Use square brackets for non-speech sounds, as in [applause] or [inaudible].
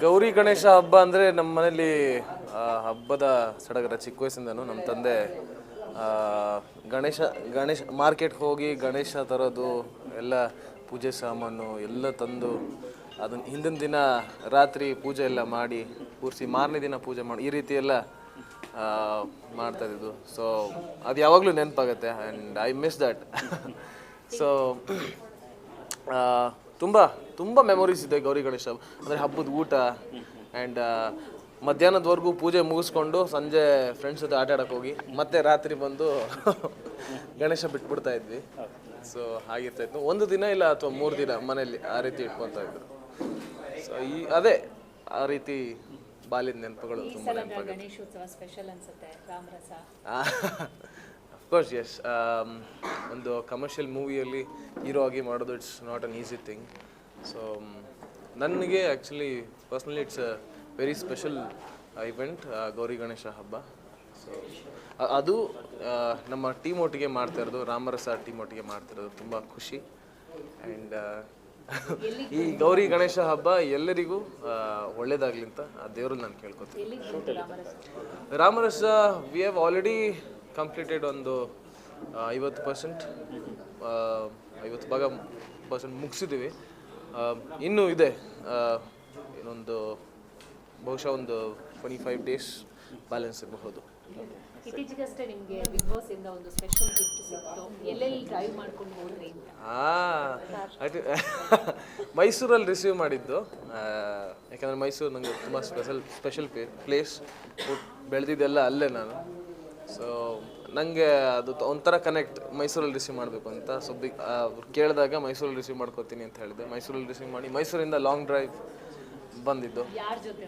ಗೌರಿ ಗಣೇಶ ಹಬ್ಬ ಅಂದರೆ ನಮ್ಮ ಮನೇಲಿ ಹಬ್ಬದ ಸಡಗರ ಚಿಕ್ಕ ವಯಸ್ಸಿಂದನೂ ನಮ್ಮ ತಂದೆ ಗಣೇಶ ಗಣೇಶ ಮಾರ್ಕೆಟ್ಗೆ ಹೋಗಿ ಗಣೇಶ ತರೋದು ಎಲ್ಲ ಪೂಜೆ ಸಾಮಾನು ಎಲ್ಲ ತಂದು ಅದನ್ನ ಹಿಂದಿನ ದಿನ ರಾತ್ರಿ ಪೂಜೆ ಎಲ್ಲ ಮಾಡಿ ಕೂರಿಸಿ ಮಾರನೇ ದಿನ ಪೂಜೆ ಮಾಡಿ ಈ ರೀತಿ ಎಲ್ಲ ಆ, ಮಾಡ್ತಾ ಇದ್ದು ಸೊ ಅದು ಯಾವಾಗಲೂ ನೆನಪಾಗುತ್ತೆ [laughs] and I miss that so ತುಂಬ ತುಂಬ ಮೆಮೊರೀಸ್ ಇದೆ ಗೌರಿ ಗಣೇಶ. ಅಂದರೆ ಹಬ್ಬದ ಊಟ ಆ್ಯಂಡ್ ಮಧ್ಯಾಹ್ನದವರೆಗೂ ಪೂಜೆ ಮುಗಿಸ್ಕೊಂಡು ಸಂಜೆ ಫ್ರೆಂಡ್ಸ್ ಜೊತೆ ಆಟ ಆಡಕ್ಕೆ ಹೋಗಿ ಮತ್ತೆ ರಾತ್ರಿ ಬಂದು [laughs] ಗಣೇಶ ಬಿಟ್ಬಿಡ್ತಾ ಇದ್ವಿ. ಸೊ ಹಾಗಿರ್ತಾ ಇತ್ತು. ಒಂದು ದಿನ ಇಲ್ಲ ಅಥವಾ ಮೂರು ದಿನ ಮನೆಯಲ್ಲಿ ಆ ರೀತಿ ಇಟ್ಕೊತಾ ಇದ್ರು. ಸೊ ಈ ಅದೇ ಆ ರೀತಿ ಬಾಲ್ಯದ ನೆನಪುಗಳು ತುಂಬ ಅಫ್ಕೋರ್ಸ್ ಎಸ್ ಒಂದು ಕಮರ್ಷಿಯಲ್ ಮೂವಿಯಲ್ಲಿ ಹೀರೋ ಆಗಿ ಮಾಡೋದು it's not an easy thing so ನನಗೆ actually personally it's a very special event Gauri Ganesha ಹಬ್ಬ. ಸೊ ಅದು ನಮ್ಮ ಟೀಮ್ ಒಟ್ಟಿಗೆ ಮಾಡ್ತಾ ಇರೋದು ರಾಮರಸ ಟೀಮ್ ಒಟ್ಟಿಗೆ ಮಾಡ್ತಾ ಇರೋದು ತುಂಬ ಖುಷಿ. ಆ್ಯಂಡ್ ಈ ಗೌರಿ ಗಣೇಶ ಹಬ್ಬ ಎಲ್ಲರಿಗೂ ಒಳ್ಳೇದಾಗ್ಲಿ ಅಂತ ಆ ದೇವ್ರಲ್ಲಿ ನಾನು ಕೇಳ್ಕೊತೀನಿ. Ramarasa we have already completed ಒಂದು ಐವತ್ತು ಪರ್ಸೆಂಟ್ ಐವತ್ತು ಭಾಗ ಪರ್ಸೆಂಟ್ ಮುಗಿಸಿದ್ದೀವಿ ಇನ್ನೂ ಇದೆ ಇನ್ನೊಂದು ಬಹುಶಃ ಒಂದು ಟ್ವೆಂಟಿ ಫೈವ್ ಡೇಸ್ ಬ್ಯಾಲೆನ್ಸ್ ಇರಬಹುದು. ಇತ್ತೀಚೆಗಷ್ಟೇ ನಿಮಗೆ ಬಿಗ್ ಬಾಸ್ ಇಂದ ಒಂದು ಸ್ಪೆಷಲ್ ಗಿಫ್ಟ್ ಸಿಕ್ತು. ಎಲ್ಲೆಲ್ಲಿ ಡ್ರೈವ್ ಮಾಡ್ಕೊಂಡು ಹೋದ್ರಿ ಅಂತ? ಮೈಸೂರಲ್ಲಿ ರಿಸೀವ್ ಮಾಡಿದ್ದು. ಯಾಕಂದ್ರೆ ಮೈಸೂರು ನನಗೆ ತುಂಬ ಸ್ಪೆಷಲ್ ಸ್ಪೆಷಲ್ ಪ್ಲೇಸ್ ಬೆಳೆದಿದ್ದೆಲ್ಲ ಅಲ್ಲೇ ನಾನು. ಸೊ ನನಗೆ ಅದು ಒಂಥರ ಕನೆಕ್ಟ್ ಮೈಸೂರಲ್ಲಿ ರಿಸೀವ್ ಮಾಡಬೇಕು ಅಂತ. ಸೊ ಬಿ ಕೇಳಿದಾಗ ಮೈಸೂರಲ್ಲಿ ರಿಸೀವ್ ಮಾಡ್ಕೋತೀನಿ ಅಂತ ಹೇಳಿದೆ. ಮೈಸೂರಲ್ಲಿ ರಿಸೀವ್ ಮಾಡಿ ಮೈಸೂರಿಂದ ಲಾಂಗ್ ಡ್ರೈವ್ ಬಂದಿದ್ದು. ಯಾರ ಜೊತೆ